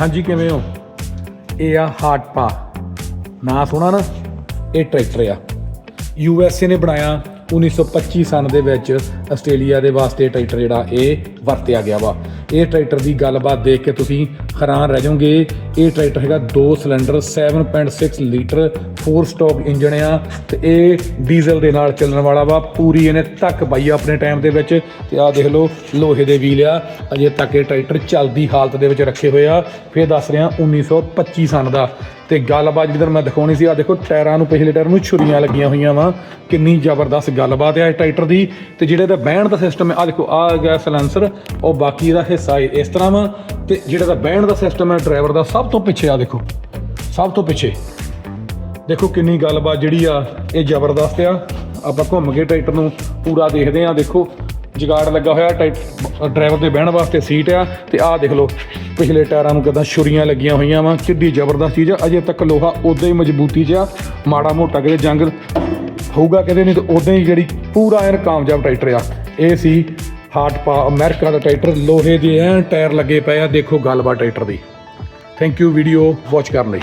ਹਾਂਜੀ, ਕਿਵੇਂ ਹੋ? ਇਹ ਆ ਹਾਰਟ ਪਾ। ਨਾਂ ਸੁਣਾ ਨਾ? ਇਹ ਟਰੈਕਟਰ ਆ। ਯੂ ਐਸ ਏ ਨੇ ਬਣਾਇਆ 1925 ਸਨ ਦੇ ਵਿੱਚ ਆਸਟ੍ਰੇਲੀਆ ਦੇ ਵਾਸਤੇ ਟਰੈਕਟਰ ਜਿਹੜਾ ਇਹ ਵਰਤਿਆ ਗਿਆ ਵਾ। ਇਹ ਟਰੈਕਟਰ ਦੀ ਗੱਲਬਾਤ ਦੇਖ ਕੇ ਤੁਸੀਂ ਹੈਰਾਨ ਰਹਿ ਜਾਓਗੇ। ਇਹ ਟਰੈਕਟਰ ਹੈਗਾ 2 ਸਿਲੰਡਰ 7.6 ਲੀਟਰ 4 ਸਟ੍ਰੋਕ ਇੰਜਣ ਆ ਤੇ ਇਹ ਡੀਜ਼ਲ ਦੇ ਨਾਲ ਚੱਲਣ ਵਾਲਾ ਵਾ। ਪੂਰੀ ਇਹਨੇ ਤੱਕ ਪਾਈ ਆਪਣੇ ਟਾਈਮ ਦੇ ਵਿੱਚ ਤੇ ਆਹ ਦੇਖ ਲਓ, ਲੋਹੇ ਦੇ ਵੀਲ ਆ। ਅਜੇ ਤੱਕ ਇਹ ਟਰੈਕਟਰ ਚੱਲਦੀ ਹਾਲਤ ਦੇ ਵਿੱਚ ਰੱਖੇ ਹੋਏ ਆ। ਫਿਰ ਦੱਸ ਰਿਹਾ 1925 ਸਨ ਦਾ। ਤੇ ਗੱਲਬਾਤ ਜਿੱਦਣ ਮੈਂ ਦਿਖਾਉਣੀ ਸੀ ਆ ਦੇਖੋ ਟਾਇਰਾਂ ਨੂੰ ਪਿਛਲੇ ਟਾਇਰ ਨੂੰ ਛੁਰੀਆਂ ਲੱਗੀਆਂ ਹੋਈਆਂ ਵਾ। ਕਿੰਨੀ ਜ਼ਬਰਦਸਤ ਗੱਲਬਾਤ ਆ ਇਹ ਟਰੈਕਟਰ ਦੀ ਤੇ ਜਿਹੜੇ ਦਾ ਬਹਿਣ ਦਾ ਸਿਸਟਮ ਹੈ ਆ ਦੇਖੋ ਆ ਗਿਆ ਸਲੈਂਸਰ ਉਹ ਬਾਕੀ ਦਾ ਹਿੱਸਾ ਇਹ ਇਸ ਤਰ੍ਹਾਂ ਵਾ ਤੇ ਜਿਹੜਾ ਦਾ ਬਹਿਣ ਦਾ ਸਿਸਟਮ ਹੈ ਡਰਾਈਵਰ ਦਾ ਸਭ ਤੋਂ ਪਿੱਛੇ ਆ ਦੇਖੋ, ਸਭ ਤੋਂ ਪਿੱਛੇ। ਦੇਖੋ ਕਿੰਨੀ ਗੱਲਬਾਤ ਜਿਹੜੀ ਆ, ਇਹ ਜ਼ਬਰਦਸਤ ਆ। ਆਪਾਂ ਘੁੰਮ ਕੇ ਟਰੈਕਟਰ ਨੂੰ ਪੂਰਾ ਦੇਖਦੇ ਆ ਦੇਖੋ, ਜਗਾੜ ਲੱਗਾ ਹੋਇਆ ਟਰੈਕ- ਡਰਾਈਵਰ ਦੇ ਬਹਿਣ ਵਾਸਤੇ ਸੀਟ ਆ ਤੇ ਆਹ ਦੇਖ ਲਓ, ਪਿਛਲੇ ਟਾਇਰਾਂ ਨੂੰ ਕਿਦਾਂ ਛੁਰੀਆਂ ਲੱਗੀਆਂ ਹੋਈਆਂ ਵਾ, ਕਿੱਡੀ ਜ਼ਬਰਦਸਤ ਚੀਜ਼ ਆ। ਅਜੇ ਤੱਕ ਲੋਹਾ ਉਦਾਂ ਹੀ ਮਜ਼ਬੂਤੀ 'ਚ ਆ, ਮਾੜਾ ਮੋਟਾ ਕਿਤੇ ਜੰਗ ਹੋਊਗਾ ਕਿਤੇ ਨਹੀਂ ਤੇ ਉਦਾਂ ਹੀ ਜਿਹੜੀ ਪੂਰਾ ਐਨ ਕਾਮਯਾਬ ਟਰੈਕਟਰ ਆ। ਇਹ ਸੀ ਹਾਰਟ ਪਾ ਅਮਰੀਕਾ ਦਾ ਟਰੈਕਟਰ, ਲੋਹੇ ਦੇ ਐਨ ਟਾਇਰ ਲੱਗੇ ਪਏ ਆ। ਦੇਖੋ ਗੱਲਬਾਤ ਟਰੈਕਟਰ ਦੀ। ਥੈਂਕ ਯੂ ਵੀਡੀਓ ਵਾਚ ਕਰਨ ਲਈ।